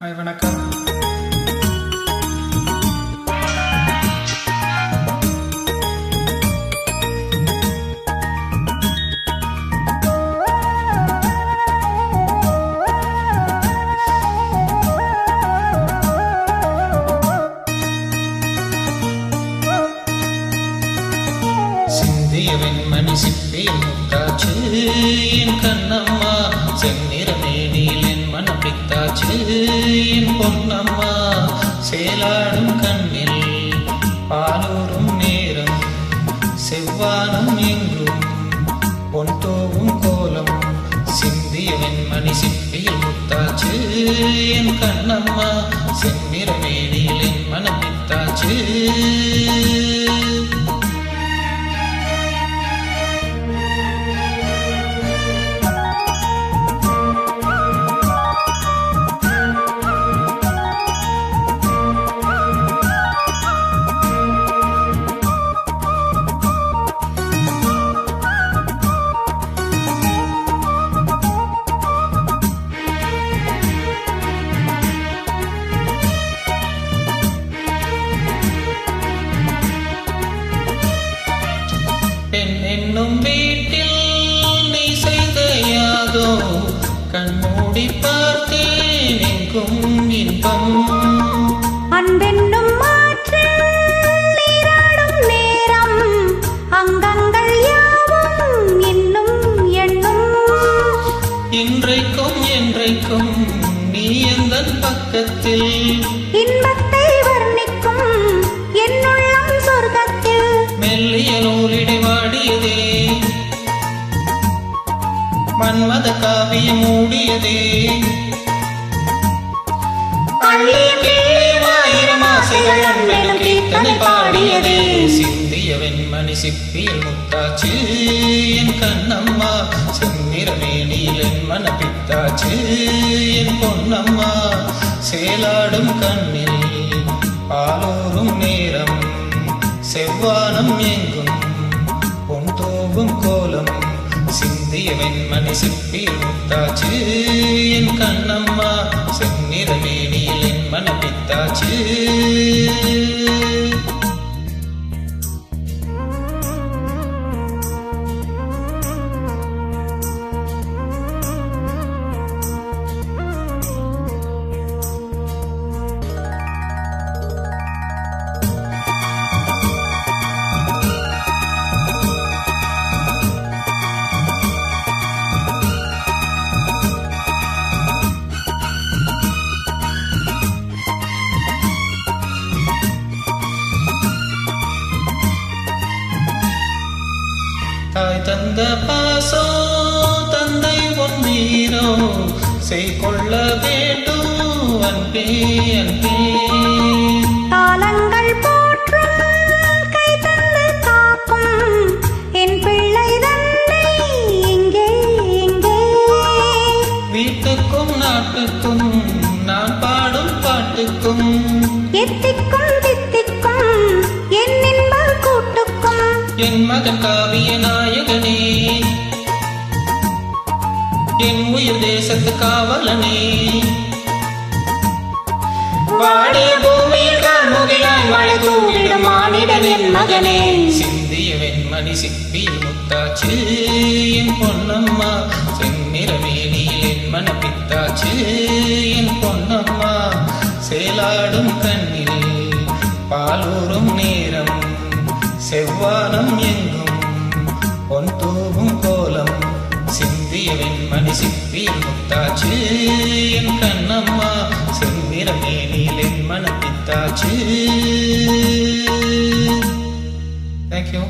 Hi வணக்கம். சிந்திய மணி சிப்பியில் முத்தாச்சு என் கண்ணம்மா செந்நிற பித்தாச்சு என் பொன்னம்மா சேலாடும் கண்ணில் பாலூரும் நேரம் செவ்வானம் எங்கும் பொன் தோவும் கோலம் சிந்திய வெண்மணி சிப்பியில் முத்தாச்சு என் கண்ணம்மா செந்நிற மேனியில் என் மனம் வித்தாச்சு பெண் என்னும் வீட்டில் நீ செய்த யாதோ கண்மூடி பார்த்தேன் எங்கும் இன்பம். அன்பென்னும் இன்றைக்கும் என்றைக்கும் நீ எந்த பக்கத்தில். இன்பத்தை வர்ணிக்கும் என்னுள்ளம் சொர்க்கத்தில். மெல்லிய மன்மத காவியம் மூடியதே. பாடியதே. சிந்திய வெண்மணி சிப்பியில் முத்தாச்சு என் கண்ணம்மா செந்நிற மேனியில் என் மனப்பித்தாச்சு என் பொன்னம்மா சேலாடும் கண்ணில் பாலூரும் நேரம் செவ்வானம் எங்கும் பொன் தோவும் கோலம் சிந்திய வெண்மணி சிப்பியில் முத்தாச்சு என் கண்ணம்மா செந்நிற தந்த பாசோ தந்தை நீரோ செய்கொள்ள வேண்டும் அன்பே அன்பே. என் மகன் காவிய நாயகனே. என் உயிர் தேசத்து காவலனே. வாடிய பூமியில் கார்முகிலாய் மழை தூவிடும் மானிடன் என் மகனே. சிந்திய வெண்மணி சிப்பியில் முத்தாச்சு என் பொன்னம்மா. செந்நிற வேணியில் என் பித்தாச்சு என் பொன்னம்மா. செயலாடும் கண்ணில் பாலூரும் நேரம் செவ்வானம் எங்கும் பொன் தூவும் கோலம் சிந்தியவின் மணி சித்தியின் முத்தாச்சு. என் கண்ணம்மா செவ்விரமே நீலின் மனப்பித்தாச்சு தேங்க்யூ